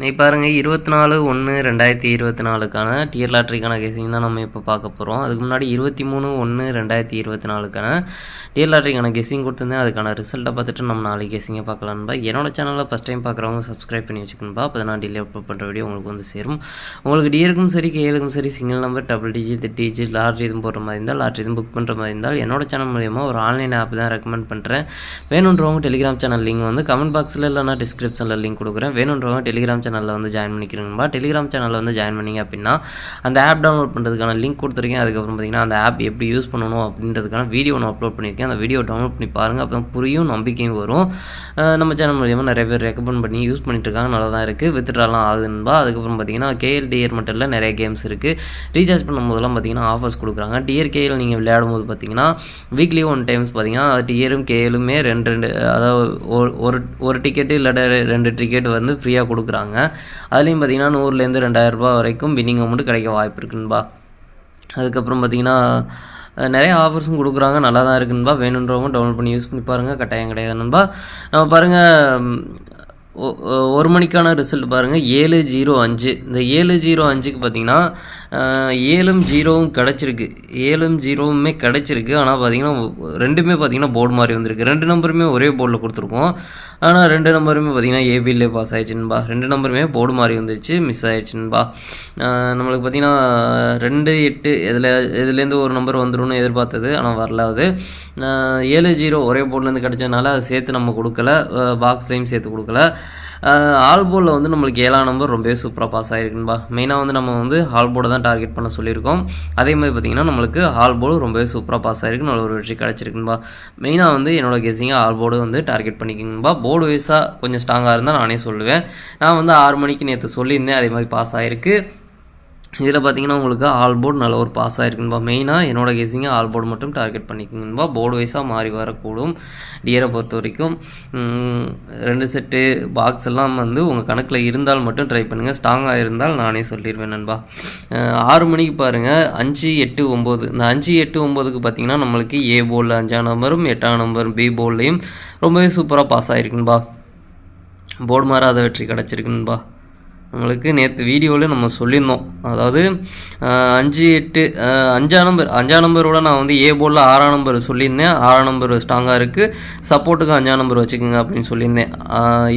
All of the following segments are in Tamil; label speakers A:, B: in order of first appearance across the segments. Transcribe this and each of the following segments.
A: நீ பாருங்கள் இருபத்தி நாலு ஒன்று ரெண்டாயிரத்தி இருபத்தி நாலுக்கான டியர் லாட்ரிக்கான கேசிங் தான் நம்ம இப்போ பார்க்க போகிறோம் அதுக்கு முன்னாடி இருபத்தி மூணு ஒன்று ரெண்டாயிரத்தி இருபத்தி நாலுக்கான டியர் லாட்ரிக்கான கெஸிங் கொடுத்துருந்தேன். அதுக்கான ரிசல்ட்டை பார்த்துட்டு நம்ம நாளைக்கு கெஸிங்கை பார்க்கலான்பா என்னோட சேனலில் ஃபஸ்ட் டைம் பார்க்குறவங்க சப்ஸ்கிரைப் பண்ணி வச்சுக்கணும்பா அப்போ நான் டெய்லி அப்லோட் பண்ணுற வீடியோ உங்களுக்கு வந்து சேரும். உங்களுக்கு டியருக்கும் சரி கேலுக்கும் சரி single number double digit digit lottery எதுவும் போடுற மாதிரி இருந்தால் லாட்ரி எதுவும் புக் பண்ணுற மாதிரி இருந்தால் என்னோட சேனல் மூலியமாக ஒரு ஆன்லைன் ஆப் தான் ரெக்கமெண்ட் பண்ணுறேன் வேணுன்றவங்க டெலிகிராம் சேனல் லிங்க் வந்து கமெண்ட் பாக்ஸில் இல்லைனா டிஸ்கிரிப்ஷனில் லிங்க் கொடுக்குறேன். வேணுன்றவங்க டெலிகிராம் சேனலில் வந்து ஜாயின் பண்ணிக்கிறீங்கப்பா டெலிகிராம் சேனலில் வந்து ஜாயின் பண்ணிங்க அப்படின்னா அந்த ஆப் டவுன்லோட் பண்ணுறதுக்கான லிங்க் கொடுத்துருக்கேன். அதுக்கப்புறம் பார்த்தீங்கன்னா அந்த ஆப் எப்படி யூஸ் பண்ணணும் அப்படின்றதுக்கான வீடியோ நான் அப்லோட் பண்ணியிருக்கேன். அந்த வீடியோ டவுன்லோட் பண்ணி பாருங்கள் அப்போ புரியும் நம்பிக்கையும் வரும். நம்ம சேனல் மூலியமாக நிறைய பேர் ரெக்கமெண்ட் பண்ணி யூஸ் பண்ணிட்டுருக்காங்க நல்லா தான் இருக்குது வித்ட்ராலாம் ஆகுதுன்பா அதுக்கப்புறம் பார்த்திங்கன்னா கேஎல்டிஆர் மட்டும் இல்லை நிறைய கேம்ஸ் இருக்குது ரீசார்ஜ் பண்ணும்போதெல்லாம் பார்த்தீங்கன்னா ஆஃபர்ஸ் கொடுக்குறாங்க. டிஆர்கேஎல் நீங்கள் விளையாடும் போது பார்த்தீங்கன்னா வீக்லி ஒன் டைம்ஸ் பார்த்தீங்கன்னா டிஆரும் கேஎலுமே ரெண்டு ரெண்டு அதாவது ஒரு ஒரு ஒரு டிக்கெட்டு இல்லாட்ட ரெண்டு டிக்கெட் வந்து ஃப்ரீயாக கொடுக்குறாங்க. அதுலேயும் பார்த்தீங்கன்னா நூறுலேருந்து ரெண்டாயிரம் ரூபாய் வரைக்கும் வின்னிங் அமௌண்ட் கிடைக்க வாய்ப்பு இருக்குன்பா அதுக்கப்புறம் பார்த்தீங்கன்னா நிறைய ஆஃபர்ஸும் கொடுக்குறாங்க. நல்லா தான் இருக்குன்பா வேணுன்றவங்க டவுன்லோட் பண்ணி யூஸ் பண்ணி பாருங்கள் கட்டாயம் கிடையாது நண்பா. நம்ம பாருங்கள் ஒரு மணிக்கான ரிசல்ட் பாருங்கள் ஏழு ஜீரோ அஞ்சு. இந்த ஏழு ஜீரோ அஞ்சுக்கு பார்த்தீங்கன்னா ஏழும் ஜீரோவும் கிடச்சிருக்கு. ஏழும் ஜீரோவுமே கிடச்சிருக்கு. ஆனால் பார்த்திங்கன்னா ரெண்டுமே பார்த்தீங்கன்னா போர்டு மாதிரி வந்திருக்கு. ரெண்டு நம்பருமே ஒரே போர்டில் கொடுத்துருக்கோம். ஆனால் ரெண்டு நம்பருமே பார்த்திங்கன்னா ஏபிஎல்லே பாஸ் ஆயிடுச்சுன்பா. ரெண்டு நம்பருமே போர்டு மாதிரி வந்துருச்சு. மிஸ் ஆயிடுச்சுன்பா. நம்மளுக்கு பார்த்தீங்கன்னா ரெண்டு எட்டு இதில் இதுலேருந்து ஒரு நம்பர் வந்துடும் எதிர்பார்த்தது. ஆனால் வரல அது. ஏழு ஜீரோ ஒரே போர்ட்லேருந்து கிடச்சதுனால அதை சேர்த்து நம்ம கொடுக்கல. பாக்ஸ்லேயும் சேர்த்து கொடுக்கல. ஆல் போர்டில் வந்து நம்மளுக்கு ஏழாம் நம்பர் ரொம்பவே சூப்பராக பாஸ் ஆகிருக்குன்பா மெயினாக வந்து நம்ம வந்து ஹால் போர்டை தான் டார்கெட் பண்ண சொல்லியிருக்கோம். அதே மாதிரி பார்த்திங்கன்னா நம்மளுக்கு ஹால் போர்டு ரொம்பவே சூப்பராக பாஸ் ஆகிருக்கு நல்ல ஒரு வெற்றி கிடச்சிருக்குன்பா மெயினாக வந்து என்னோட கெஸிங்காக ஹால் போர்டு வந்து டார்கெட் பண்ணிக்கோங்கப்பா போர்டு வைஸாக கொஞ்சம் ஸ்ட்ராங்காக இருந்தால் நானே சொல்லுவேன். நான் வந்து ஆறு மணிக்கு நேற்று சொல்லியிருந்தேன் அதே மாதிரி பாஸ் ஆகிருக்கு இதில் பார்த்தீங்கன்னா உங்களுக்கு ஆல் போர்டு நல்ல ஒரு பாஸ் ஆகிருக்குன்பா மெயினாக என்னோட கெஸிங்க ஆல் போர்டு மட்டும் டார்கெட் பண்ணிக்கணும்பா போர்டு வைஸாக மாறி வரக்கூடும். டியரை பொறுத்த வரைக்கும். ரெண்டு செட்டு பாக்ஸ் எல்லாம் வந்து உங்கள் கணக்கில் இருந்தால் மட்டும் ட்ரை பண்ணுங்கள் ஸ்ட்ராங்காக இருந்தால் நானே சொல்லிடுவேன் நண்பா. ஆறு மணிக்கு பாருங்கள் அஞ்சு எட்டு ஒம்பது. இந்த அஞ்சு எட்டு ஒம்போதுக்கு பார்த்தீங்கன்னா நம்மளுக்கு ஏ போர்டில் அஞ்சாம் நம்பரும் எட்டாம் நம்பரும் பி போர்ட்லேயும் ரொம்பவே சூப்பராக பாஸ் ஆகிருக்குன்பா போர்டு மாறாத வெற்றி கிடச்சிருக்குன்பா. உங்களுக்கு நேற்று வீடியோவில் நம்ம சொல்லியிருந்தோம். அதாவது அஞ்சு எட்டு அஞ்சாம் நம்பர் அஞ்சாம் நம்பரோட நான் வந்து ஏ போர்டில் ஆறாம் நம்பர் சொல்லியிருந்தேன். ஆறாம் நம்பர் ஸ்ட்ராங்காக இருக்குது சப்போர்ட்டுக்கு அஞ்சாம் நம்பர் வச்சுக்கோங்க அப்படின்னு சொல்லியிருந்தேன்.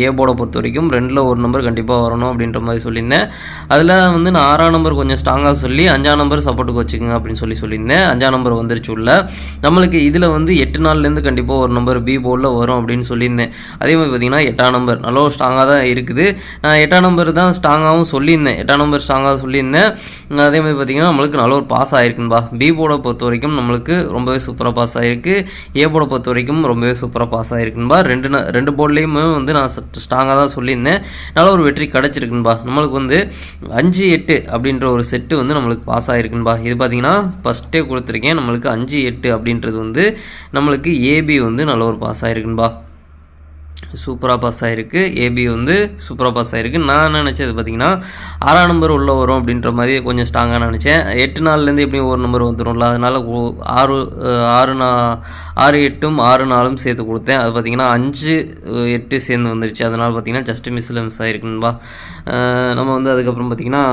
A: ஏ போர்டை பொறுத்த வரைக்கும் ரெண்டில் ஒரு நம்பர் கண்டிப்பாக வரணும் அப்படின்ற மாதிரி சொல்லியிருந்தேன். அதில் வந்து நான் ஆறாம் நம்பர் கொஞ்சம் ஸ்ட்ராங்காக சொல்லி அஞ்சாம் நம்பர் சப்போர்ட்டுக்கு வச்சுக்கோங்க அப்படின்னு சொல்லி சொல்லியிருந்தேன். அஞ்சாம் நம்பர் வந்துருச்சு உள்ள. நம்மளுக்கு இதில் வந்து எட்டு நாள்லேருந்து கண்டிப்பாக ஒரு நம்பர் பி போர்டில் வரும் அப்படின்னு சொல்லியிருந்தேன். அதே மாதிரி பார்த்தீங்கன்னா எட்டாம் நம்பர் நல்லா ஸ்ட்ராங்காக தான் இருக்குது. நான் எட்டாம் நம்பர் தான் ஸ்ட்ராங்காகவும் சொல்லியிருந்தேன். எட்டாம் நம்பர் ஸ்ட்ராங்காக சொல்லியிருந்தேன். அதே மாதிரி பார்த்தீங்கன்னா நம்மளுக்கு நல்ல ஒரு பாஸ் ஆகிருக்குன்பா பி. போர்டை பொறுத்த வரைக்கும் நம்மளுக்கு ரொம்பவே சூப்பராக பாஸ் ஆகிருக்கு ஏ போர்டை பொறுத்த வரைக்கும் ரொம்பவே சூப்பராக பாஸ் ஆகிருக்குன்பா ரெண்டு ரெண்டு போர்ட்லேயுமே வந்து நான் ஸ்ட்ராங்காக தான் சொல்லியிருந்தேன். நல்ல ஒரு வெற்றி கிடச்சிருக்குன்பா நம்மளுக்கு வந்து அஞ்சு எட்டு அப்படின்ற ஒரு செட்டு வந்து நம்மளுக்கு பாஸ் ஆகிருக்குன்பா இது பார்த்தீங்கன்னா ஃபஸ்ட்டே கொடுத்துருக்கேன். நம்மளுக்கு அஞ்சு எட்டு அப்படின்றது வந்து நம்மளுக்கு ஏபி வந்து நல்ல ஒரு பாஸ் ஆகிருக்குன்பா சூப்பராக பாஸ் ஆகிருக்கு ஏபி வந்து சூப்பராக பாஸ் ஆகிருக்கு நான் நினச்சது பார்த்தீங்கன்னா ஆறாம் நம்பர் உள்ளே வரும் அப்படின்ற மாதிரி கொஞ்சம் ஸ்ட்ராங்காக நினச்சேன். எட்டு நாள்லேருந்து எப்படியும் ஒரு நம்பர் வந்துடும்ல அதனால் ஆறு ஆறு நா ஆறு எட்டும் ஆறு நாலும் சேர்த்து கொடுத்தேன். அது பார்த்தீங்கன்னா அஞ்சு எட்டு சேர்ந்து வந்துருச்சு. அதனால் பார்த்தீங்கன்னா ஜஸ்ட் மிஸ்ஸில் மிஸ் ஆகிருக்குன்பா நம்ம வந்து அதுக்கப்புறம் பார்த்தீங்கன்னா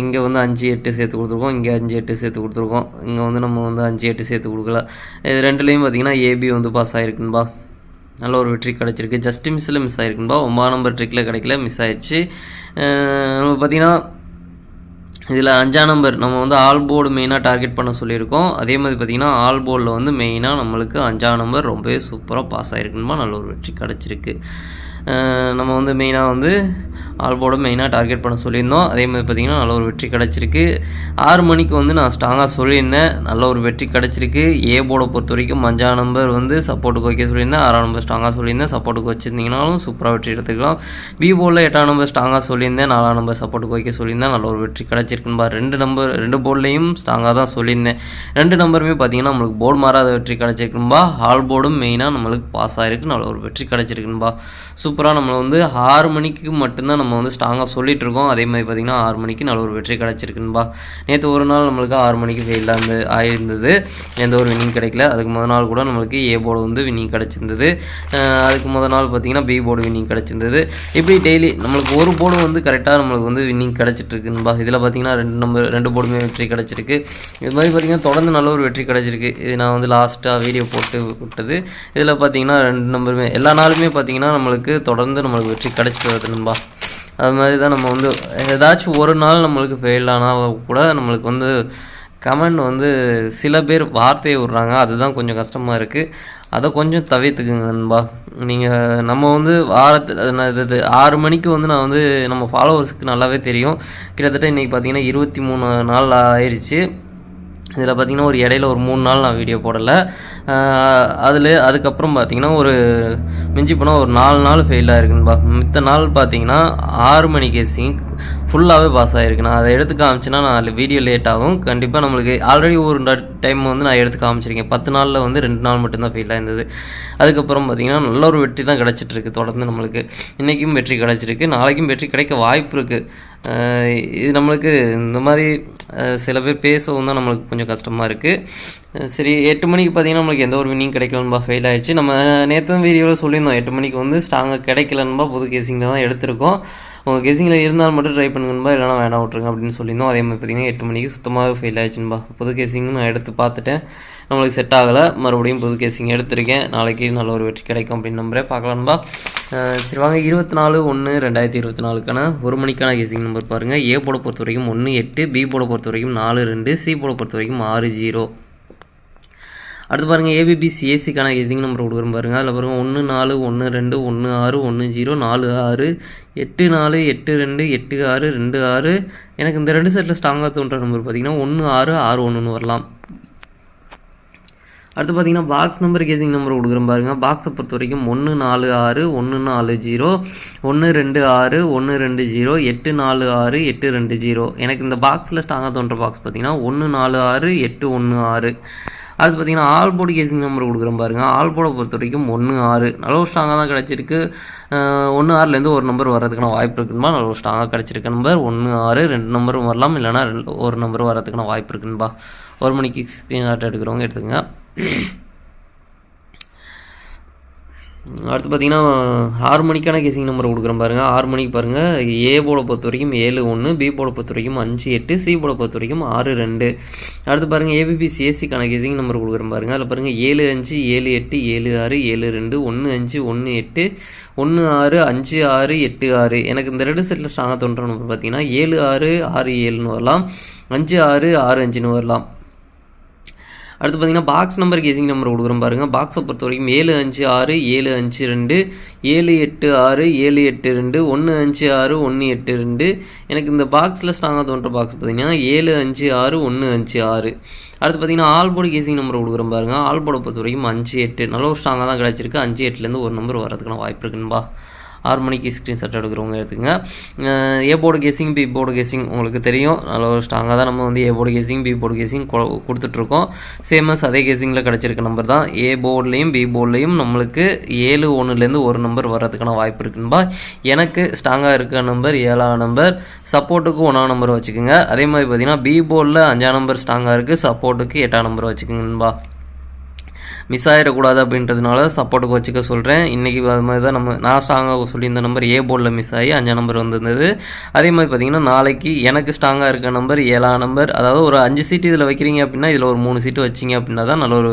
A: இங்கே வந்து அஞ்சு எட்டு சேர்த்து கொடுத்துருக்கோம். இங்கே அஞ்சு எட்டு சேர்த்து கொடுத்துருக்கோம். இங்கே வந்து நம்ம வந்து அஞ்சு எட்டு சேர்த்து கொடுக்கல. இது ரெண்டுலேயும் பார்த்தீங்கன்னா ஏபி வந்து பாஸ் ஆகிருக்குன்பா நல்ல ஒரு வெற்றி கிடச்சிருக்கு. ஜஸ்ட் மிஸ்ஸில் மிஸ் ஆகிருக்குன்பா ஒன்பதாம் நம்பர் ட்ரிக்கில் கிடைக்கல மிஸ் ஆயிடுச்சு நம்ம பார்த்திங்கன்னா இதில் அஞ்சாம் நம்பர் நம்ம வந்து ஆல் போர்டு மெயினாக டார்கெட் பண்ண சொல்லியிருக்கோம். அதே மாதிரி பார்த்தீங்கன்னா ஆல் போர்டில் வந்து மெயினாக நம்மளுக்கு அஞ்சாம் நம்பர் ரொம்பவே சூப்பராக பாஸ் ஆகிருக்குன்பா நல்ல ஒரு வெற்றி கிடச்சிருக்கு. நம்ம வந்து மெயினாக வந்து ஆல்போட மெயினாக டார்கெட் பண்ண சொல்லியிருந்தோம். அதே மாதிரி பார்த்திங்கன்னா நல்ல ஒரு வெற்றி கிடச்சிருக்கு. ஆறு மணிக்கு வந்து நான் ஸ்ட்ராங்காக சொல்லியிருந்தேன். நல்ல ஒரு வெற்றி கிடச்சிருக்கு. ஏ போர்டை பொறுத்த வரைக்கும் அஞ்சாம் நம்பர் வந்து சப்போர்ட்டுக்கு வைக்க சொல்லியிருந்தேன். ஆறாம் நம்பர் ஸ்ட்ராங்காக சொல்லியிருந்தேன். சப்போர்ட்டுக்கு வச்சுருந்தீங்கனாலும் சூப்பராக வெற்றி எடுத்துக்கலாம். பி போர்டில் எட்டாம் நம்பர் ஸ்ட்ராங்காக சொல்லியிருந்தேன். நாலாம் நம்பர் சப்போர்ட்டுக்கு வைக்க சொல்லியிருந்தேன். நல்ல ஒரு வெற்றி கிடச்சிருக்குன்பா ரெண்டு நம்பர் ரெண்டு போர்ட்லேயும் ஸ்ட்ராங்காக தான் சொல்லியிருந்தேன். ரெண்டு நம்பருமே பார்த்தீங்கன்னா நம்மளுக்கு போர்டு மாறாத வெற்றி கிடச்சிருக்குன்பா ஹால் போர்டும் மெயினாக நம்மளுக்கு பாஸ் ஆகிருக்கு நல்ல ஒரு வெற்றி கிடச்சிருக்குன்பா. சூப்பராக நம்மளை வந்து ஆறு மணிக்கு மட்டும்தான் நம்ம வந்து ஸ்ட்ராங்காக சொல்லிகிட்டு இருக்கோம் அதே மாதிரி பார்த்திங்கன்னா ஆறு மணிக்கு நல்ல ஒரு வெற்றி கிடச்சிருக்குன்பா நேற்று ஒரு நாள் நம்மளுக்கு ஆறு மணிக்கு ஃபெயிலாக இருந்து ஆயிருந்தது. எந்த ஒரு வின்னிங் கிடைக்கல. அதுக்கு முதல் நாள் கூட நம்மளுக்கு ஏ போர்டு வந்து வின்னிங் கிடச்சிருந்தது. அதுக்கு முதல் நாள் பார்த்திங்கன்னா பி போர்டு வின்னிங் கிடச்சிருந்தது. இப்படி டெய்லி நம்மளுக்கு ஒரு போர்டு வந்து கரெக்டாக நம்மளுக்கு வந்து வின்னிங் கிடச்சிட்ருக்குன்பா இதில் பார்த்திங்கன்னா ரெண்டு நம்பர் ரெண்டு போர்டுமே வெற்றி கிடச்சிருக்கு. இது மாதிரி பார்த்திங்கன்னா தொடர்ந்து நல்ல ஒரு வெற்றி கிடச்சிருக்கு. இது நான் வந்து லாஸ்ட்டாக வீடியோ போட்டு விட்டது. இதில் பார்த்திங்கன்னா ரெண்டு நம்பருமே எல்லா நாளுமே பார்த்திங்கன்னா நம்மளுக்கு தொடர்ந்து நம்மளுக்கு வெற்றி கிடச்சிட்டு வருது நண்பா. அது மாதிரி தான் நம்ம வந்து ஏதாச்சும் ஒரு நாள் நம்மளுக்கு ஃபெயில் ஆனால் கூட நம்மளுக்கு வந்து கமெண்ட் வந்து சில பேர் வார்த்தையை விட்றாங்க. அதுதான் கொஞ்சம் கஷ்டமாக இருக்குது அதை கொஞ்சம் தவிர்த்துக்குங்க நண்பா. நீங்கள் நம்ம வந்து வாரத்தில் இது ஆறு மணிக்கு வந்து நான் வந்து நம்ம ஃபாலோவர்ஸ்க்கு நல்லாவே தெரியும். கிட்டத்தட்ட இன்றைக்கி பார்த்தீங்கன்னா இருபத்தி மூணு நாள் ஆயிடுச்சு. இதில் பார்த்தீங்கன்னா ஒரு இடையில ஒரு மூணு நாள் நான் வீடியோ போடலை. அதில் அதுக்கப்புறம் பார்த்தீங்கன்னா ஒரு மிஞ்சி போனால் ஒரு நாலு நாள் ஃபெயிலாக ஆயிருக்குன்பா. மித்த நாள் பார்த்தீங்கன்னா ஆறு மணிக்கு சிங்க் ஃபுல்லாகவே பாஸ் ஆகிருக்கு நான் அதை எடுத்து காமிச்சேன்னா நான் வீடியோ லேட் ஆகும் கண்டிப்பாக நம்மளுக்கு ஆல்ரெடி ஒரு டைம் வந்து நான் எடுத்து காமிச்சிருக்கேன். பத்து நாளில் வந்து ரெண்டு நாள் மட்டும்தான் ஃபெயில் ஆயிருந்தது. அதுக்கப்புறம் பார்த்தீங்கன்னா நல்ல ஒரு வெற்றி தான் கிடச்சிட்ருக்கு தொடர்ந்து நம்மளுக்கு. இன்றைக்கும் வெற்றி கிடச்சிருக்கு. நாளைக்கும் வெற்றி கிடைக்க வாய்ப்பு இருக்குது இது நம்மளுக்கு இந்த மாதிரி சில பேர் பேசவும் தான் நம்மளுக்கு கொஞ்சம் கஷ்டமாக இருக்குது சரி எட்டு மணிக்கு பார்த்தீங்கன்னா நம்மளுக்கு எந்த ஒரு வின்னிங் கிடைக்கலன்பா ஃபெயில் ஆகிடுச்சு நம்ம நேற்று வீடியோவில் சொல்லியிருந்தோம் எட்டு மணிக்கு வந்து ஸ்ட்ராங்காக கிடைக்கலன்பா புது கேசிங்கில் தான் எடுத்திருக்கோம். உங்கள் கெஸிங்கில் இருந்தால் மட்டும் ட்ரை பண்ணுங்கன்பா இல்லைனா வேணாம் விட்ருங்க அப்படின்னு சொல்லியிருந்தோம். அதே மாதிரி பார்த்தீங்கன்னா எட்டு மணிக்கு சுத்தமாகவே ஃபெயில் ஆயிடுச்சுன்பா புது கேசிங் நான் எடுத்து பார்த்துட்டேன். நம்மளுக்கு செட் ஆகலை. மறுபடியும் புது கேசிங் எடுத்திருக்கேன். நாளைக்கு நல்ல ஒரு வெற்றி கிடைக்கும் அப்படின்னு நம்புறேன். பார்க்கலான்பா சரி வாங்க. இருபத்தி நாலு ஒன்று ரெண்டாயிரத்தி இருபத்தி நாலுக்கான ஒரு மணிக்கான கேசிங் நம்பர் பாருங்கள் ஏ போட பொறுத்த வரைக்கும் ஒன்று எட்டு பி போட பொறுத்த வரைக்கும் நாலு ரெண்டு சி போட பொறுத்த வரைக்கும் ஆறு ஜீரோ அடுத்து பாருங்கள் ஏபிபி சிஎஸ்சிக்கான கெஸிங் நம்பர் கொடுக்குறோம் பாருங்கள் அதில் பாருங்கள் ஒன்று நாலு ஒன்று ரெண்டு ஒன்று ஆறு ஒன்று ஜீரோ நாலு ஆறு எட்டு நாலு எட்டு ரெண்டு எட்டு ஆறு ரெண்டு ஆறு. எனக்கு இந்த ரெண்டு செட்டில் ஸ்ட்ராங்காக தோன்ற நம்பர் பார்த்தீங்கன்னா ஒன்று ஆறு ஆறு ஒன்றுன்னு வரலாம். அடுத்து பார்த்தீங்கன்னா பாக்ஸ் நம்பர் கேசிங் நம்பர் கொடுக்குறோம் பாருங்க. பாக்ஸை பொறுத்த வரைக்கும் ஒன்று நாலு ஆறு ஒன்று நாலு ஜீரோ ஒன்று ரெண்டு ஆறு ஒன்று ரெண்டு ஜீரோ எட்டு நாலு ஆறு எட்டு ரெண்டு ஜீரோ எனக்கு இந்த பாக்ஸில் ஸ்ட்ராங்காக தோன்ற பாக்ஸ் பார்த்தீங்கன்னா ஒன்று நாலு ஆறு எட்டு ஒன்று ஆறு. அடுத்து பார்த்தீங்கன்னா ஆல் போர்டு கேசிங் நம்பர் கொடுக்குறோம் பாருங்கள் ஆல் போர்டை பொறுத்த வரைக்கும் ஒன்று ஆறு. நல்ல ஒரு ஸ்ட்ராங்காக தான் கிடச்சிருக்கு. ஒன்று ஆறுலேருந்து ஒரு நம்பர் வரதுக்கான வாய்ப்பு இருக்குன்பா நல்ல ஒரு ஸ்ட்ராங்காக கிடச்சிருக்க நம்பர் ஒன்று ஆறு ரெண்டு நம்பரும் வரலாம். இல்லைனா ரெண்டு ஒரு நம்பர் வரதுக்கான வாய்ப்பு இருக்குன்பா ஒரு மணிக்கு ஸ்க்ரீன்ஷாட் எடுக்கிறவங்க எடுத்துக்கங்க. அடுத்து பார்த்தீங்கன்னா ஆறு மணிக்கான கேசிங் நம்பர் கொடுக்குறேன் பாருங்கள் ஆறு மணிக்கு பாருங்கள் ஏ போட பொறுத்த வரைக்கும் ஏழு ஒன்று பி போட பொறுத்த வரைக்கும் அஞ்சு எட்டு சி போட பொறுத்த வரைக்கும் ஆறு ரெண்டு. அடுத்து பாருங்கள் ஏபிபி சிஎஸ்சிக்கான கேசிங் நம்பர் கொடுக்குறேன் பாருங்கள் அதில் பாருங்கள் ஏழு அஞ்சு ஏழு எட்டு ஏழு ஆறு ஏழு ரெண்டு ஒன்று அஞ்சு ஒன்று எட்டு ஒன்று ஆறு அஞ்சு ஆறு எட்டு ஆறு. எனக்கு இந்த ரெண்டு செட்டில் ஸ்ட்ராங்காக தோன்ற நம்பர் பார்த்தீங்கன்னா ஏழு ஆறு ஆறு ஏழுன்னு வரலாம். அஞ்சு ஆறு ஆறு அஞ்சுன்னு வரலாம். அடுத்து பார்த்தீங்கன்னா பாக்ஸ் நம்பர் கேசிங் நம்பர் கொடுக்குறோம் பாருங்கள் பாக்ஸை பொறுத்த வரைக்கும் ஏழு அஞ்சு ஆறு ஏழு அஞ்சு ரெண்டு ஏழு எட்டு ஆறு ஏழு எட்டு ரெண்டு ஒன்று அஞ்சு ஆறு ஒன்று எட்டு ரெண்டு. எனக்கு இந்த பாக்ஸில் ஸ்ட்ராங்காக தோன்ற பாக்ஸ் பார்த்தீங்கன்னா ஏழு அஞ்சு ஆறு ஒன்று அஞ்சு ஆறு. அடுத்து பார்த்தீங்கன்னா ஆல்போர்டு கேசிங் நம்பர் கொடுக்குறோம் பாருங்கள் ஆல்போர்டை பொறுத்த வரைக்கும் அஞ்சு எட்டு. நல்ல ஒரு ஸ்ட்ராங்காக தான் கிடச்சிருக்கு. அஞ்சு எட்டுலேருந்து ஒரு நம்பர் வரதுக்கான வாய்ப்பு இருக்குன்பா. ஆறு மணிக்கு ஸ்க்ரீன்ஷாட் எடுக்கிறவங்க எடுத்துங்க A board A board guessing B board guessing உங்களுக்கு தெரியும். நல்ல ஒரு ஸ்ட்ராங்காக தான் நம்ம வந்து A board guessing B board guessing கொடுத்துட்ருக்கோம் சேமஸ் அதே கேசிங்கில் கிடச்சிருக்க நம்பர் தான். ஏ போர்ட்லேயும் பி போர்ட்லேயும் நம்மளுக்கு ஏழு ஒன்றுலேருந்து ஒரு நம்பர் வர்றதுக்கான வாய்ப்பு இருக்குன்பா எனக்கு ஸ்ட்ராங்காக இருக்க நம்பர் ஏழாம் நம்பர் சப்போர்ட்டுக்கு ஒன்றாம் நம்பர் வச்சுக்கோங்க. அதே மாதிரி பார்த்தீங்கன்னா பி போர்டில் அஞ்சாம் நம்பர் ஸ்ட்ராங்காக இருக்குது சப்போர்ட்டுக்கு எட்டாம் நம்பர் வச்சுக்கோங்கன்பா மிஸ் ஆகிடக்கூடாது அப்படின்றதுனால சப்போர்ட்டுக்கு வச்சுக்க சொல்கிறேன் இன்றைக்கி அது மாதிரி தான் நம்ம நான் ஸ்ட்ராங்காக சொல்லியிருந்த நம்பர் ஏ போர்டில் மிஸ் ஆகி அஞ்சாம் நம்பர் வந்திருந்தது. அதே மாதிரி பார்த்தீங்கன்னா நாளைக்கு எனக்கு ஸ்ட்ராங்காக இருக்க நம்பர் ஏழாம் நம்பர் அதாவது ஒரு அஞ்சு சீட்டு இதில் வைக்கிறீங்க அப்படின்னா இதில் ஒரு மூணு சீட்டு வச்சிங்க அப்படின்னா தான் நல்ல ஒரு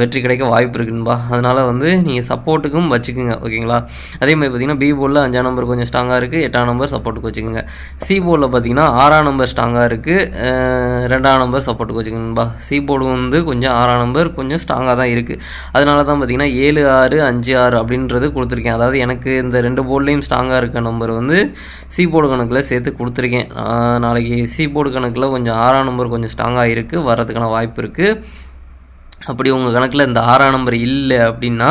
A: வெற்றி கிடைக்க வாய்ப்பு இருக்குன்பா அதனால் வந்து நீங்கள் சப்போர்ட்டுக்கும் வச்சுக்கோங்க ஓகேங்களா? அதே மாதிரி பார்த்தீங்கன்னா பி போர்டில் அஞ்சாம் நம்பர் கொஞ்சம் ஸ்ட்ராங்காக இருக்குது எட்டாம் நம்பர் சப்போர்ட்டுக்கு வச்சுக்கோங்க. சி போர்டில் பார்த்தீங்கன்னா ஆறாம் நம்பர் ஸ்ட்ராங்காக இருக்குது ரெண்டாம் நம்பர் சப்போர்ட்டுக்கு வச்சுக்கோங்கப்பா சி போர்டு வந்து கொஞ்சம் ஆறாம் நம்பர் கொஞ்சம் ஸ்ட்ராங்காக தான் இருக்குது அதனால தான் பார்த்தீங்கன்னா ஏழு ஆறு அஞ்சு ஆறு அப்படின்றது கொடுத்துருக்கேன். அதாவது எனக்கு இந்த ரெண்டு போர்ட்லேயும் ஸ்ட்ராங்காக இருக்க நம்பர் வந்து சி போர்டு கணக்கில் சேர்த்து கொடுத்துருக்கேன். நாளைக்கு சி போர்டு கணக்கில் கொஞ்சம் ஆறாம் நம்பர் கொஞ்சம் ஸ்ட்ராங்காக இருக்குது வர்றதுக்கான வாய்ப்பு இருக்குது அப்படி உங்கள் கணக்கில் இந்த ஆறாம் நம்பர் இல்லை அப்படின்னா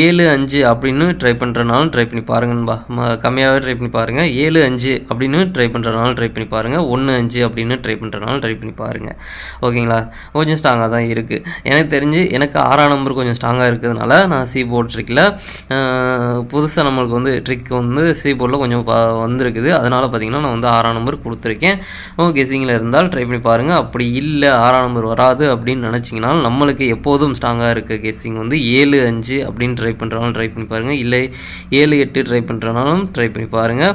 A: ஏழு அஞ்சு அப்படின்னு ட்ரை பண்ணுறனாலும் ட்ரை பண்ணி பாருங்கன்பா ம கம்மியாகவே ட்ரை பண்ணி பாருங்கள் ஏழு அஞ்சு அப்படின்னு ட்ரை பண்ணுறனாலும் ட்ரை பண்ணி பாருங்கள் ஒன்று அஞ்சு அப்படின்னு ட்ரை பண்ணுறனாலும் ட்ரை பண்ணி பாருங்கள் ஓகேங்களா? கொஞ்சம் ஸ்ட்ராங்காக தான் இருக்குது எனக்கு தெரிஞ்சு எனக்கு ஆறாம் நம்பர் கொஞ்சம் ஸ்ட்ராங்காக இருக்கிறதுனால நான் சி போர்ட் ட்ரிக்கில் புதுசாக நம்மளுக்கு வந்து ட்ரிக் வந்து சி போர்டில் கொஞ்சம் பா வந்திருக்குது. அதனால் பார்த்தீங்கன்னா நான் வந்து ஆறாம் நம்பர் கொடுத்துருக்கேன். கெஸிங்கில் இருந்தால் ட்ரை பண்ணி பாருங்கள் அப்படி இல்லை ஆறாம் நம்பர் வராது அப்படின்னு நினச்சிங்கனாலும் நம்மளுக்கு எப்போதும் ஸ்ட்ராங்காக இருக்க கெஸ்ஸிங் வந்து ஏழு அஞ்சு அப்படின்னு ட்ரை பண்ணுறனாலும் ட்ரை பண்ணி பாருங்கள் இல்லை ஏழு எட்டு ட்ரை பண்ணுறனாலும் ட்ரை பண்ணி பாருங்கள்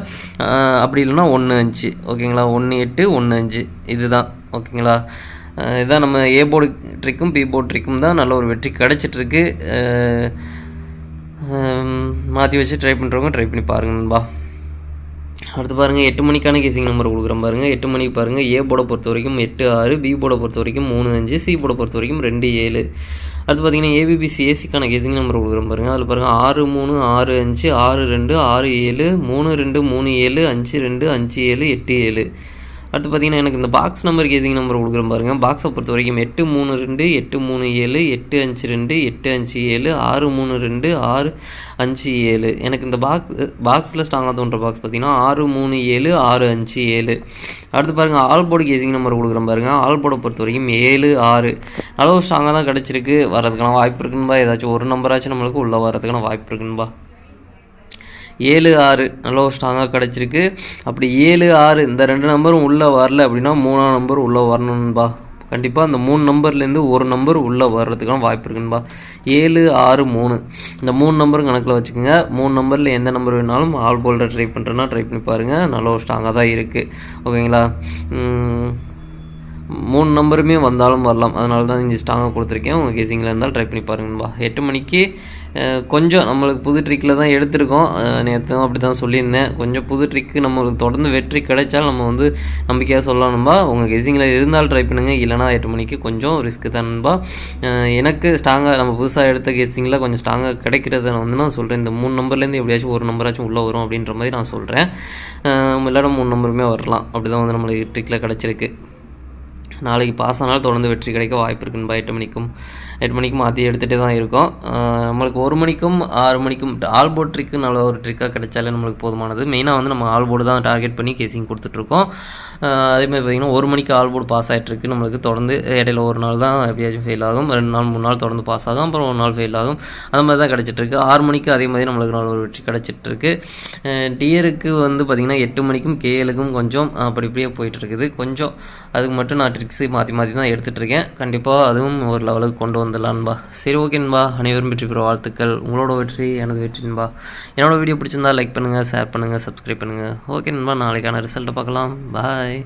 A: அப்படி இல்லைன்னா ஒன்று அஞ்சு. ஓகேங்களா ஒன்று எட்டு ஒன்று அஞ்சு. இதுதான். ஓகேங்களா இதான் நம்ம ஏ போர்டு ட்ரிக்கும் பி போர்டு ட்ரிக்கும் தான் நல்ல ஒரு வெற்றி கிடச்சிட்ருக்கு மாற்றி வச்சு ட்ரை பண்ணுறவங்க ட்ரை பண்ணி பாருங்கன்பா அடுத்து பாருங்கள் எட்டு மணிக்கான கேசிங் நம்பர் கொடுக்குறேன் பாருங்கள் எட்டு மணிக்கு பாருங்கள் ஏ போட பொறுத்த வரைக்கும் எட்டு ஆறு பி போட பொறுத்த வரைக்கும் மூணு அஞ்சு சி போட பொறுத்த வரைக்கும் ரெண்டு ஏழு. அடுத்து பார்த்தீங்கன்னா ஏபிபிசி ஏசிக்கான கேசிங் நம்பர் கொடுக்குறேன் பாருங்கள் அதில் பாருங்கள் ஆறு மூணு ஆறு அஞ்சு ஆறு ரெண்டு ஆறு ஏழு மூணு ரெண்டு மூணு ஏழு அஞ்சு ரெண்டு அஞ்சு ஏழு எட்டு ஏழு. அடுத்து பார்த்தீங்கன்னா எனக்கு இந்த பாக்ஸ் நம்பர் கேசிங் நம்பர் கொடுக்குறேன் பாருங்கள் பாக்ஸை பொறுத்த வரைக்கும் எட்டு மூணு ரெண்டு எட்டு மூணு ஏழு எட்டு அஞ்சு ரெண்டு எட்டு அஞ்சு ஏழு ஆறு மூணு ரெண்டு ஆறு அஞ்சு ஏழு. எனக்கு இந்த பாக்ஸ் பாக்ஸில் ஸ்ட்ராங்காக தோன்ற பாக்ஸ் பார்த்தீங்கன்னா ஆறு மூணு ஏழு ஆறு அஞ்சு ஏழு. அடுத்து பாருங்கள் ஆல்போர்டு கேசிங் நம்பர் கொடுக்குறேன் பாருங்கள் ஆல்போர்டை பொறுத்த வரைக்கும் ஏழு ஆறு. அளவு ஸ்ட்ராங்காக தான் கிடச்சிருக்கு. வரதுக்கான வாய்ப்பு இருக்குன்பா. ஏதாச்சும் ஒரு நம்பராச்சும் நம்மளுக்கு உள்ளே வரதுக்கான வாய்ப்பு இருக்குன்பா. ஏழு ஆறு நல்லா ஒரு ஸ்ட்ராங்காக கிடச்சிருக்கு. அப்படி ஏழு ஆறு இந்த ரெண்டு நம்பரும் உள்ளே வரல அப்படின்னா மூணாம் நம்பர் உள்ளே வரணும்பா கண்டிப்பாக அந்த மூணு நம்பர்லேருந்து ஒரு நம்பர் உள்ளே வர்றதுக்கான வாய்ப்பு இருக்குன்பா ஏழு ஆறு மூணு. இந்த மூணு நம்பரும் கணக்கில் வச்சுக்கோங்க. மூணு நம்பரில் எந்த நம்பர் வேணாலும் ஆல் போல்டர் ட்ரை பண்ணுறேன்னா ட்ரை பண்ணி பாருங்கள் நல்ல ஒரு ஸ்ட்ராங்காக தான் இருக்குது ஓகேங்களா? மூணு நம்பருமே வந்தாலும் வரலாம். அதனால தான் இங்கே ஸ்ட்ராங்காக கொடுத்துருக்கேன். உங்கள் கேசிங்கில் இருந்தால் ட்ரை பண்ணி பாருங்கப்பா எட்டு மணிக்கு கொஞ்சம் நம்மளுக்கு புது ட்ரிக்கில் தான் எடுத்திருக்கோம். நேற்று அப்படி தான் சொல்லியிருந்தேன். கொஞ்சம் புது ட்ரிக்கு நம்மளுக்கு தொடர்ந்து வெற்றி கிடைச்சால் நம்ம வந்து நம்பிக்கையாக சொல்லணும்பா. உங்கள் கெஸிங்கில் இருந்தால் ட்ரை பண்ணுங்கள் இல்லைனா எட்டு மணிக்கு கொஞ்சம் ரிஸ்க்கு தான்பா எனக்கு ஸ்ட்ராங்காக நம்ம புதுசாக எடுத்த கெஸிங்கில் கொஞ்சம் ஸ்ட்ராங்காக கிடைக்கிறத நான் வந்து நான் சொல்கிறேன் இந்த மூணு நம்பர்லேருந்து எப்படியாச்சும் ஒரு நம்பராச்சும் உள்ளே வரும் அப்படின்ற மாதிரி நான் சொல்கிறேன் இல்லாட மூணு நம்பருமே வரலாம். அப்படி தான் வந்து நம்மளுக்கு ட்ரிக்கில் கிடச்சிருக்கு. நாளைக்கு பாஸ் ஆனால் தொடர்ந்து வெற்றி கிடைக்க வாய்ப்பு இருக்குன்பா எட்டு மணிக்கும். எட்டு மணிக்கும் மாற்றி எடுத்துகிட்டே தான் இருக்கோம். நம்மளுக்கு ஒரு மணிக்கும் ஆறு மணிக்கும் ஆல் போர்ட் ட்ரிக்கு நல்ல ஒரு ட்ரிக்காக கிடைச்சாலே நம்மளுக்கு போதுமானது. மெயினாக வந்து நம்ம ஆல் போர்டு தான் டார்கெட் பண்ணி கேசிங் கொடுத்துட்ருக்கோம் அதேமாதிரி பார்த்திங்கன்னா ஒரு மணிக்கு ஆல் போர்டு பாஸ் ஆகிட்டுருக்கு நம்மளுக்கு தொடர்ந்து இடையில ஒரு நாள் தான் எப்படியாச்சும் ஃபெயில் ஆகும். ரெண்டு நாள் மூணு நாள் தொடர்ந்து பாஸ் ஆகும். அப்புறம் ஒரு நாள் ஃபெயில் ஆகும். அந்த மாதிரி தான் கிடச்சிட்ருக்கு ஆறு மணிக்கு அதே மாதிரி நம்மளுக்கு நல்ல ஒரு வெற்றி கிடச்சிட்ருக்கு டியருக்கு வந்து பார்த்திங்கன்னா எட்டு மணிக்கும் கேஎலுக்கும் கொஞ்சம் அப்படி இப்படியே போயிட்டுருக்குது கொஞ்சம் அதுக்கு மட்டும் நான் ட்ரிக்ஸு மாற்றி மாற்றி தான் எடுத்துகிட்டு இருக்கேன் கண்டிப்பாக அதுவும் ஒரு லெவலுக்கு கொண்டு வந்துடலான்பா சரி ஓகேன்பா அனைவரும் வெற்றி பெற வாழ்த்துக்கள். உங்களோட வெற்றி எனது வெற்றின்பா என்னோடய வீடியோ பிடிச்சிருந்தா லைக் பண்ணுங்கள் ஷேர் பண்ணுங்கள் சப்ஸ்கிரைப் பண்ணுங்கள் ஓகே நண்பா. நாளைக்கான ரிசல்ட்டை பார்க்கலாம். பாய்